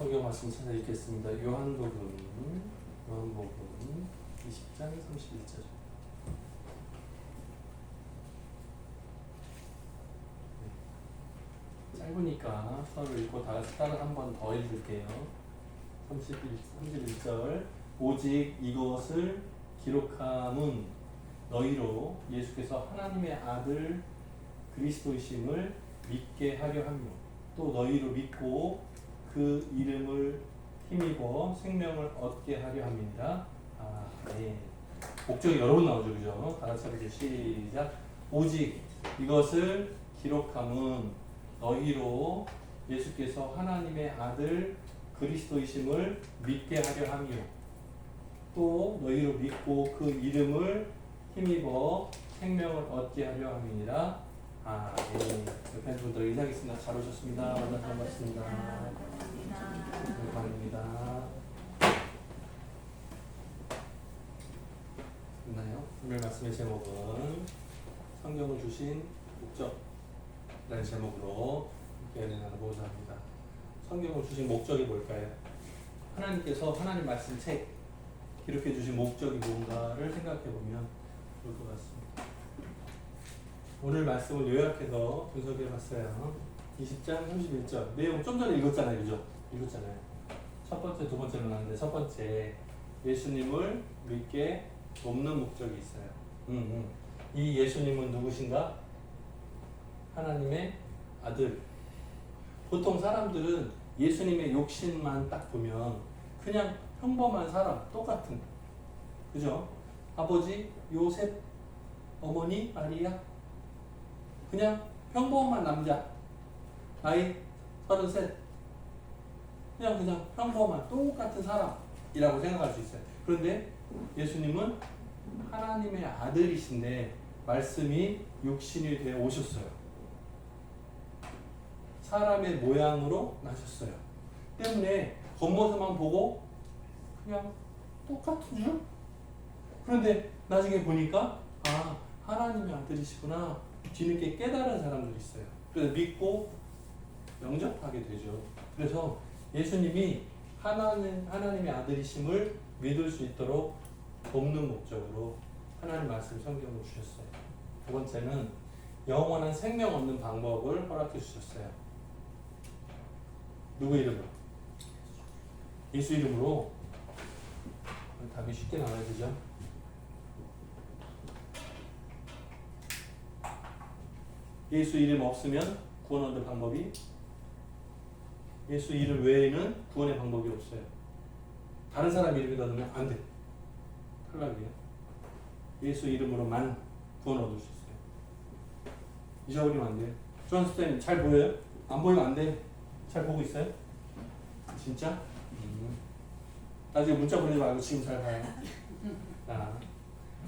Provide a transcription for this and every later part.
성경 말씀 찾아 읽겠습니다. 요한복음, 요한복음 20장 31절. 네. 짧으니까 서로 읽고 다 따라 한 번 더 읽을게요. 31, 31절. 오직 이것을 기록함은 너희로 예수께서 하나님의 아들 그리스도이심을 믿게 하려 함요. 또 너희로 믿고 그 이름을 힘입어 생명을 얻게 하려 함이니라. 아, 네. 목적이 여러 번 나오죠, 그죠? 다 같이 해보죠. 시작. 오직 이것을 기록함은 너희로 예수께서 하나님의 아들 그리스도이심을 믿게 하려 함이요. 또 너희로 믿고 그 이름을 힘입어 생명을 얻게 하려 함이니라. 아, 네. 옆에 분들 인사하겠습니다. 잘 오셨습니다. 오늘 반갑습니다. 감사합니다. 있나요? 오늘 말씀의 제목은 성경을 주신 목적이라는 제목으로 함께 나눠보고자 합니다. 성경을 주신 목적이 뭘까요? 하나님께서 하나님 말씀 책 기록해 주신 목적이 뭔가를 생각해 보면 좋을 것 같습니다. 오늘 말씀을 요약해서 분석해 봤어요. 20장 31절. 내용 좀 전에 읽었잖아요. 그죠? 읽었잖아요. 첫 번째, 두 번째로 나왔는데 첫 번째 예수님을 믿게 돕는 목적이 있어요. 음, 음. 이 예수님은 누구신가? 하나님의 아들. 보통 사람들은 예수님의 욕심만 딱 보면 그냥 평범한 사람, 똑같은. 그죠? 아버지 요셉, 어머니 마리아. 그냥 평범한 남자. 나이 33. 그냥 그냥 평범한 똑같은 사람이라고 생각할 수 있어요. 그런데 예수님은 하나님의 아들이신데 말씀이 육신이 되어 오셨어요. 사람의 모양으로 나셨어요. 때문에 겉모습만 보고 그냥 똑같은 줄? 그런데 나중에 보니까 아 하나님의 아들이시구나 뒤늦게 깨달은 사람들이 있어요. 그래서 믿고 영접하게 되죠. 그래서 예수님이 하나님, 하나님의 아들이심을 믿을 수 있도록 돕는 목적으로 하나님 말씀 성경을 주셨어요. 두 번째는 영원한 생명 얻는 방법을 허락해 주셨어요. 누구 이름으로? 예수 이름으로 답이 쉽게 나와야 되죠. 예수 이름 없으면 구원 얻는 방법이 예수 이름 외에는 구원의 방법이 없어요. 다른 사람 이름에다 넣으면 안 돼. 탈락이에요. 예수 이름으로만 구원 얻을 수 있어요. 잊어버리면 안 돼요. 스타님 잘 보여요? 안 보이면 안 돼. 잘 보고 있어요? 진짜? 음. 나중에 문자 보내지 말고 지금 잘 봐요. 자,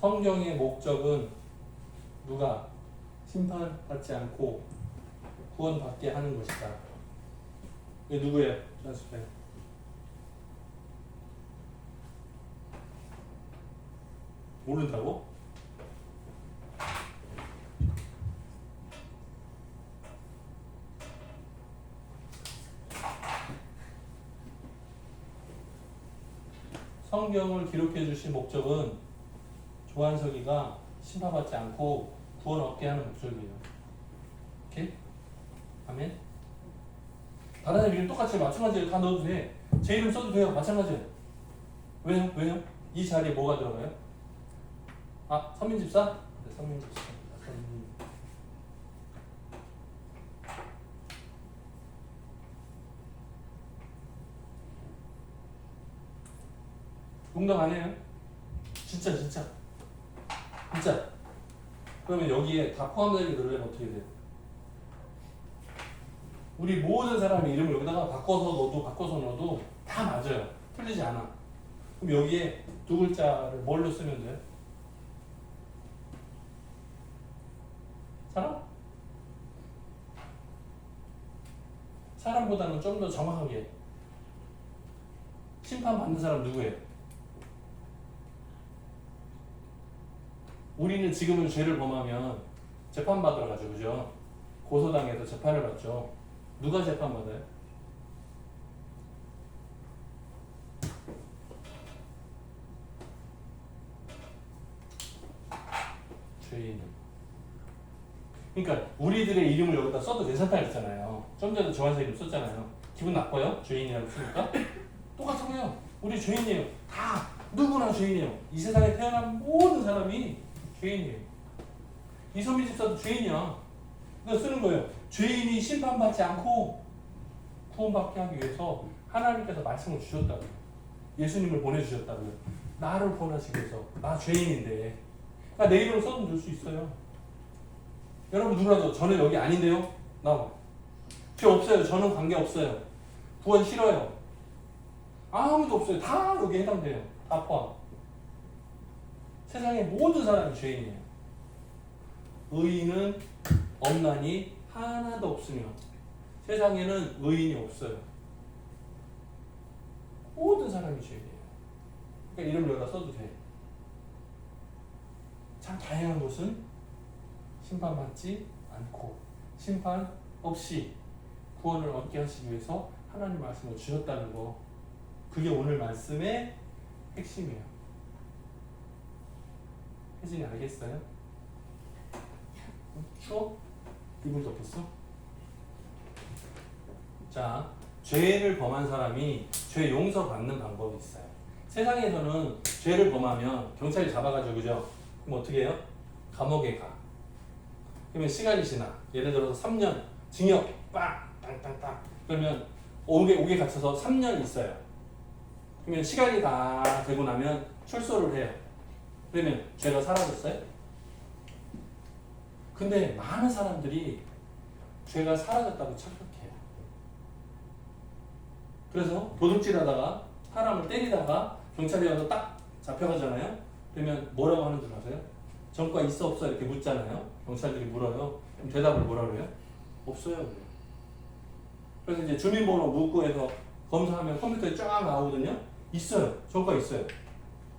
성경의 목적은 누가 심판받지 않고 구원받게 하는 것이다. 이게 누구예요? 연습해. 모른다고? 성경을 기록해 주신 목적은 조한석이가 심판받지 않고 구원 얻게 하는 목적이에요. 아멘? 다른 이름 똑같이 마찬가지로 다 넣어도 돼. 제 이름 써도 돼요. 마찬가지예요. 왜요? 왜요? 이 자리에 뭐가 들어가요? 아, 선민집사? 네, 선민집사. 선민. 농담 안 해요? 진짜, 진짜. 진짜. 그러면 여기에 다 포함되게 넣으면 어떻게 돼요? 우리 모든 사람의 이름을 여기다가 바꿔서 넣어도 바꿔서 넣어도 다 맞아요. 틀리지 않아. 그럼 여기에 두 글자를 뭘로 쓰면 돼요? 사람? 사람보다는 좀 더 정확하게 심판받는 사람 누구예요? 우리는 지금은 죄를 범하면 재판받으러 가죠. 그죠? 고소당해서 재판을 받죠. 누가 재판받아요? 죄인. 그러니까 우리들의 이름을 여기다 써도 괜찮다 했잖아요. 좀 전에 저한테 이름 썼잖아요. 기분 나빠요? 죄인이라고 쓰니까? 똑같은 거예요. 우리 죄인이에요. 다 누구나 죄인이에요. 이 세상에 태어난 모든 사람이 죄인이에요. 이소미 집사도 죄인이야. 그래서 쓰는 거예요. 죄인이 심판받지 않고 구원받게 하기 위해서 하나님께서 말씀을 주셨다고요. 예수님을 보내주셨다고요. 나를 구원하시기 위해서 나 죄인인데 그러니까 내 이름을 써도 될 수 있어요. 여러분 누구라도 저는 여기 아닌데요? 나와. 죄 없어요. 저는 관계 없어요. 구원 싫어요. 아무도 없어요. 다 여기 해당돼요. 다 포함. 세상의 모든 사람이 죄인이에요. 의인은 없나니 하나도 없으며 세상에는 의인이 없어요. 모든 사람이 죄인이에요. 그러니까 이름 여기다 써도 돼. 참 다양한 곳은 심판받지 않고 심판 없이 구원을 얻게 하시기 위해서 하나님 말씀을 주셨다는 거. 그게 오늘 말씀의 핵심이에요. 혜진이 알겠어요? 추워? 이불 덮었어? 자, 죄를 범한 사람이 죄 용서 받는 방법이 있어요. 세상에서는 죄를 범하면 경찰이 잡아가지고 그죠? 그럼 어떻게 해요? 감옥에 가. 그러면 시간이 지나. 예를 들어서 3년 징역 빵 땅땅땅. 그러면 옥에 옥에 갇혀서 3년 있어요. 그러면 시간이 다 되고 나면 출소를 해요. 그러면 죄가 사라졌어요? 근데 많은 사람들이 죄가 사라졌다고 착각해요. 그래서 도둑질하다가 사람을 때리다가 경찰이 와서 딱 잡혀가잖아요. 그러면 뭐라고 하는 줄 아세요? 전과 있어 없어 이렇게 묻잖아요. 경찰들이 물어요. 그럼 대답을 뭐라 그래요? 없어요. 그래요. 그래서 이제 주민번호 묻고 해서 검사하면 컴퓨터에 쫙 나오거든요. 있어요. 전과 있어요.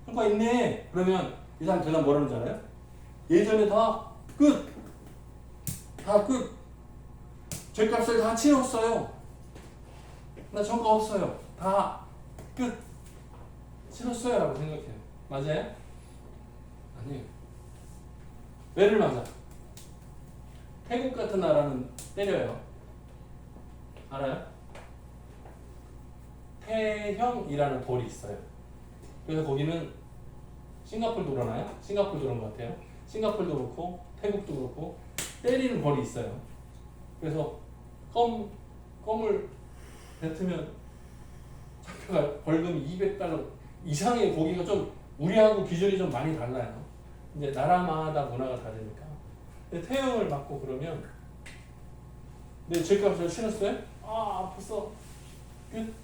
전과 있네. 그러면 이 사람 대답 뭐라는 줄 알아요? 예전에 다 끝. 다 끝. 죄값을 다 치렀어요. 나 전과 없어요. 다 끝. 치렀어요. 라고 생각해요. 맞아요? 아니에요. 왜를 맞아? 태국 같은 나라는 때려요. 알아요? 태형이라는 돌이 있어요. 그래서 거기는 싱가폴도 그러나요? 싱가폴도 그런 것 같아요. 싱가폴도 그렇고 태국도 그렇고 때리는 벌이 있어요. 그래서 껌 껌을 뱉으면 잡혀가 벌금이 200달러 이상의 고기가 좀 우리하고 기준이 좀 많이 달라요. 이제 나라마다 문화가 다르니까. 근데 태형을 맞고 그러면 내 죄값을 치렀어요? 아 아팠어. 끝.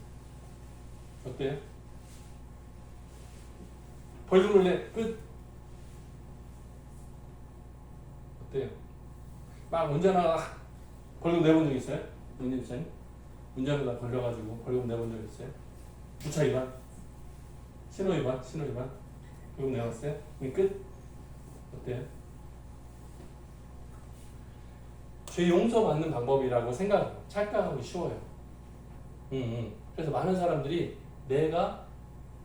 어때요? 벌금을 내 끝. 어때요? 막 운전하다가 벌금 내본 적 있어요? 목사님? 운전하다 걸려가지고 벌금 내본 적 있어요? 주차 위반? 신호 위반? 신호 위반? 벌금 내봤어요? 끝? 어때요? 죄 용서받는 방법이라고 생각, 착각하기 쉬워요. 음, 음. 그래서 많은 사람들이 내가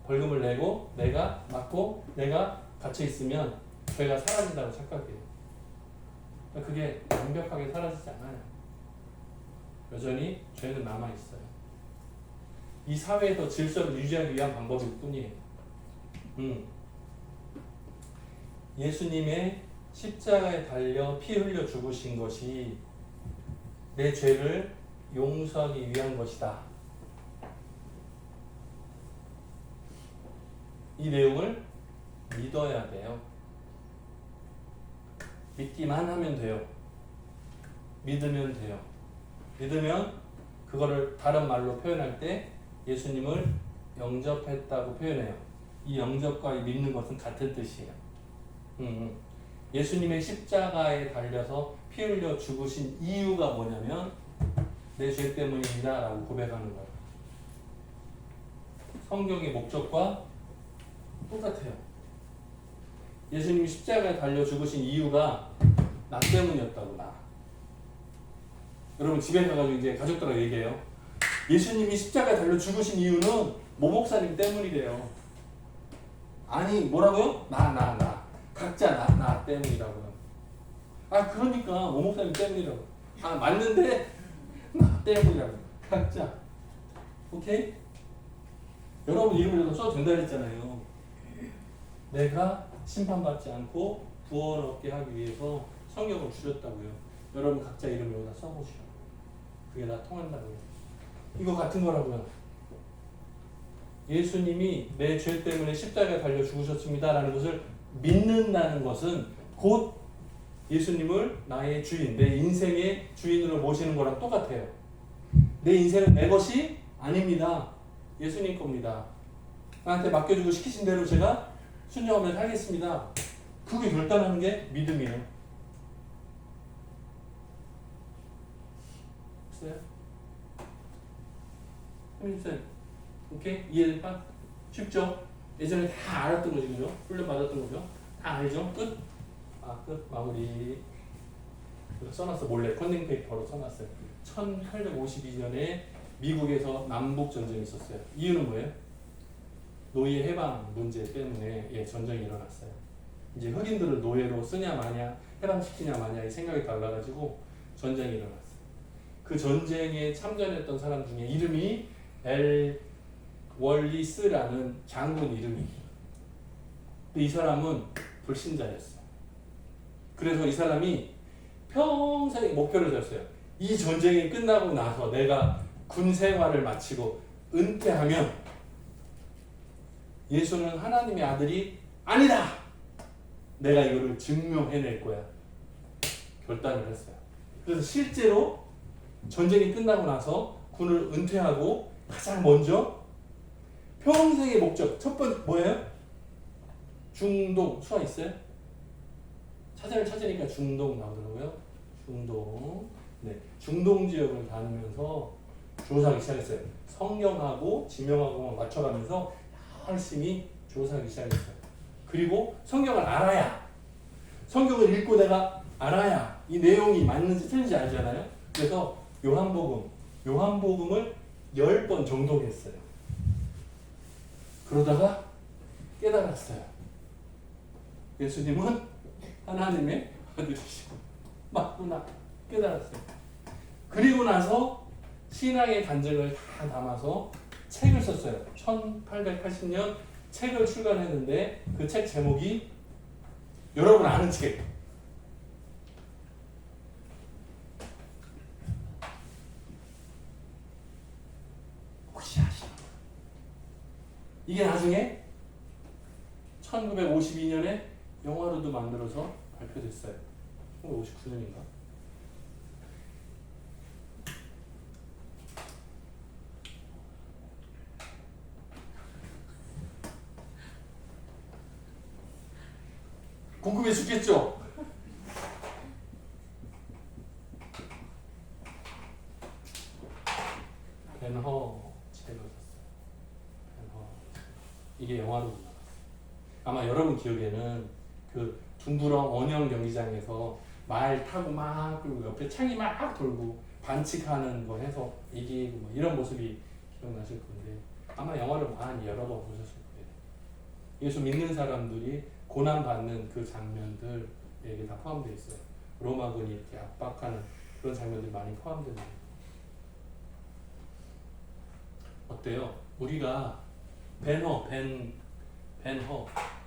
벌금을 내고 내가 맞고 내가 갇혀 있으면 죄가 사라진다고 착각해요. 그러니까 그게 완벽하게 사라지지 않아요. 여전히 죄는 남아 있어요. 이 사회에서 질서를 유지하기 위한 방법일 뿐이에요. 음. 예수님의 십자가에 달려 피 흘려 죽으신 것이 내 죄를 용서하기 위한 것이다. 이 내용을 믿어야 돼요. 믿기만 하면 돼요. 믿으면 돼요. 믿으면 그거를 다른 말로 표현할 때 예수님을 영접했다고 표현해요. 이 영접과 이 믿는 것은 같은 뜻이에요. 음, 음. 예수님의 십자가에 달려서 피 흘려 죽으신 이유가 뭐냐면 내 죄 때문입니다. 라고 고백하는 거예요. 성경의 목적과 똑같아요. 예수님이 십자가에 달려 죽으신 이유가 나 때문이었다고 나. 여러분 집에 가가지고 이제 가족들하고 얘기해요. 예수님이 십자가에 달려 죽으신 이유는 모 목사님 때문이래요. 아니 뭐라고요? 나 나 나. 각자 나, 나 때문이라고요. 아 그러니까 오 목사님 때문이라고. 아 맞는데 나 때문이라고. 각자. 오케이? 여러분 이름을 써도 된다 그랬잖아요. 내가 심판받지 않고 구원 얻게 하기 위해서 성경을 줄였다고요. 여러분 각자 이름 여기다 써보시오. 그게 다 통한다고요. 이거 같은 거라고요. 예수님이 내 죄 때문에 십자가에 달려 죽으셨습니다라는 것을 믿는다는 것은 곧 예수님을 나의 주인, 내 인생의 주인으로 모시는 거랑 똑같아요. 내 인생은 내 것이 아닙니다. 예수님 겁니다. 나한테 맡겨주고 시키신 대로 제가 순종하며 살겠습니다. 그게 결단하는 게 믿음이에요. 됐어요? 혜민쌤, 오케이? 이해될까? 쉽죠? 예전에 다 알았던 거지, 그죠? 훈련 받았던 거죠? 다 알죠? 끝? 아, 끝. 마무리. 써놨어, 몰래. 컨닝 페이퍼로 써놨어요. 1852년에 미국에서 남북 전쟁이 있었어요. 이유는 뭐예요? 노예 해방 문제 때문에 예, 전쟁이 일어났어요. 이제 흑인들을 노예로 쓰냐 마냐, 해방시키냐 마냐 이 생각이 달라가지고 전쟁이 일어났어요. 그 전쟁에 참전했던 사람 중에 이름이 엘 월리스라는 장군 이름이에요. 근데 이 사람은 불신자였어요. 그래서 이 사람이 평생 목표를 세웠어요. 이 전쟁이 끝나고 나서 내가 군 생활을 마치고 은퇴하면 예수는 하나님의 아들이 아니다. 내가 이거를 증명해낼 거야. 결단을 했어요. 그래서 실제로 전쟁이 끝나고 나서 군을 은퇴하고 가장 먼저 평생의 목적 첫 번째 뭐예요? 중동 수화 있어요? 사전을 찾으니까 중동 나오더라고요. 중동 네 중동 지역을 다니면서 조사하기 시작했어요. 성경하고 지명하고 맞춰가면서 열심히 조사하기 시작했어요. 그리고 성경을 알아야 성경을 읽고 내가 알아야 이 내용이 맞는지 틀린지 알잖아요. 그래서 요한복음 요한복음을 10번 정독했어요. 그러다가 깨달았어요. 예수님은 하나님의 아들이시고 맞구나 깨달았어요. 그리고 나서 신앙의 간증을 다 담아서 책을 썼어요. 1880년 책을 출간했는데 그 책 제목이 여러분 아는 책. 혹시 아시나요? 이게 나중에 1952년에 영화로도 만들어서 발표됐어요. 1959년인가? 궁금해 죽겠죠? 벤허 책을 샀어요. 벤허. 이게 영화로. 아마 여러분 기억에는 그 둥그런 원형 경기장에서 말 타고 막 그리고 옆에 창이 막 돌고 반칙하는 거 해서 이기고 뭐 이런 모습이 기억나실 건데 아마 영화를 많이 여러 번 보셨을 거예요. 예수 믿는 사람들이 고난 받는 그 장면들 여기 다 포함되어 있어요. 로마군이 이렇게 압박하는 그런 장면들이 많이 있어요. 어때요? 우리가 벤허, 벤, 벤허,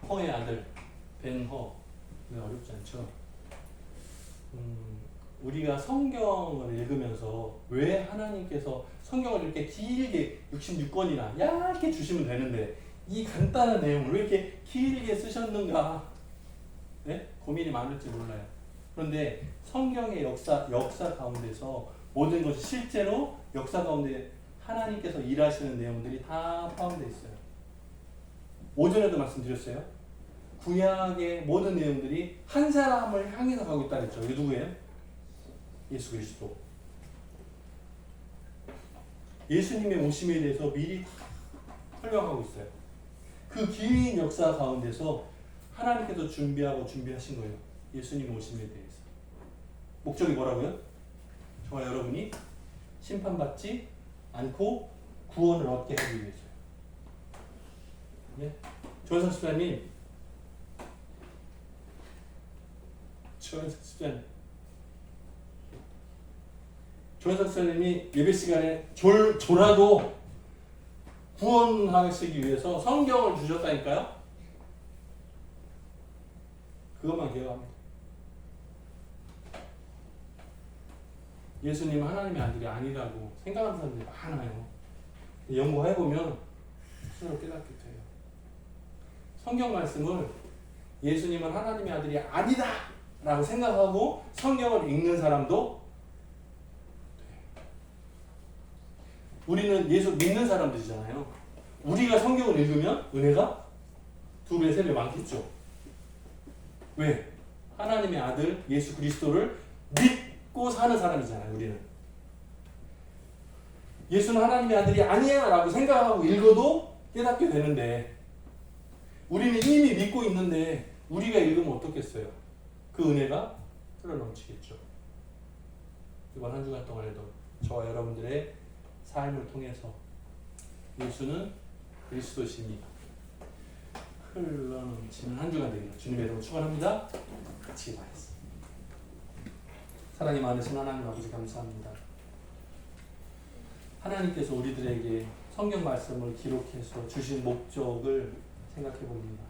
허의 아들, 벤허, 네, 어렵지 않죠? 음, 우리가 성경을 읽으면서 왜 하나님께서 성경을 이렇게 길게 66권이나 얇게 주시면 되는데 이 간단한 내용을 왜 이렇게 길게 쓰셨는가? 네? 고민이 많을지 몰라요. 그런데 성경의 역사, 역사 가운데서 모든 것이 실제로 역사 가운데 하나님께서 일하시는 내용들이 다 포함되어 있어요. 오전에도 말씀드렸어요. 구약의 모든 내용들이 한 사람을 향해서 가고 있다 그랬죠. 이게 누구예요? 예수 그리스도. 예수님의 오심에 대해서 미리 다 설명하고 있어요. 그긴 역사 가운데서 하나님께서 준비하고 준비하신 거예요. 예수님 오심에 대해서. 목적이 뭐라고요? 저와 여러분이 심판받지 않고 구원을 얻게 하기 위해서요. 네? 조현석 수사님 조현석 집사님. 조현석 집사님이 예배 시간에 졸, 졸아도 구원하시기 위해서 성경을 주셨다니까요? 그것만 기억합니다. 예수님은 하나님의 아들이 아니라고 생각하는 사람들이 많아요. 연구해보면 스스로 깨닫게 돼요. 성경 말씀을 예수님은 하나님의 아들이 아니다! 라고 생각하고 성경을 읽는 사람도 돼요. 우리는 예수 믿는 사람들이잖아요. 우리가 성경을 읽으면 은혜가 두 배, 세 배 많겠죠. 왜? 하나님의 아들 예수 그리스도를 믿고 사는 사람이잖아요, 우리는. 예수는 하나님의 아들이 아니야 라고 생각하고 읽어도 깨닫게 되는데 우리는 이미 믿고 있는데 우리가 읽으면 어떻겠어요? 그 은혜가 흘러 넘치겠죠. 이번 한 주간 동안에도 저와 여러분들의 삶을 통해서 예수는 그리스도십니다. 흘러 넘치는 한 주간 되기를 주님의 이름으로 축원합니다. 같이 기도하겠습니다. 사랑이 많으신 하나님 아버지 감사합니다. 하나님께서 우리들에게 성경 말씀을 기록해서 주신 목적을 생각해 봅니다.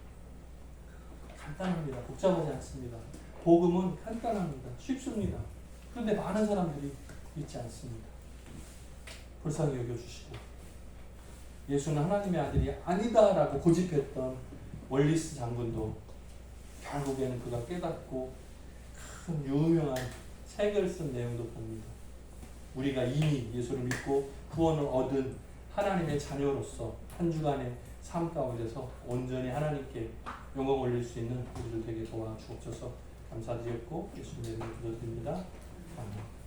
간단합니다. 복잡하지 않습니다. 복음은 간단합니다. 쉽습니다. 그런데 많은 사람들이 믿지 않습니다. 불쌍히 여겨주시고 예수는 하나님의 아들이 아니다라고 고집했던 월리스 장군도 결국에는 그가 깨닫고 큰 유명한 책을 쓴 내용도 봅니다. 우리가 이미 예수를 믿고 구원을 얻은 하나님의 자녀로서 한 주간의 삶 가운데서 온전히 하나님께 영광 올릴 수 있는 우리들 되게 도와주옵소서 감사드렸고 예수님의 이름으로 기도드립니다. 아멘.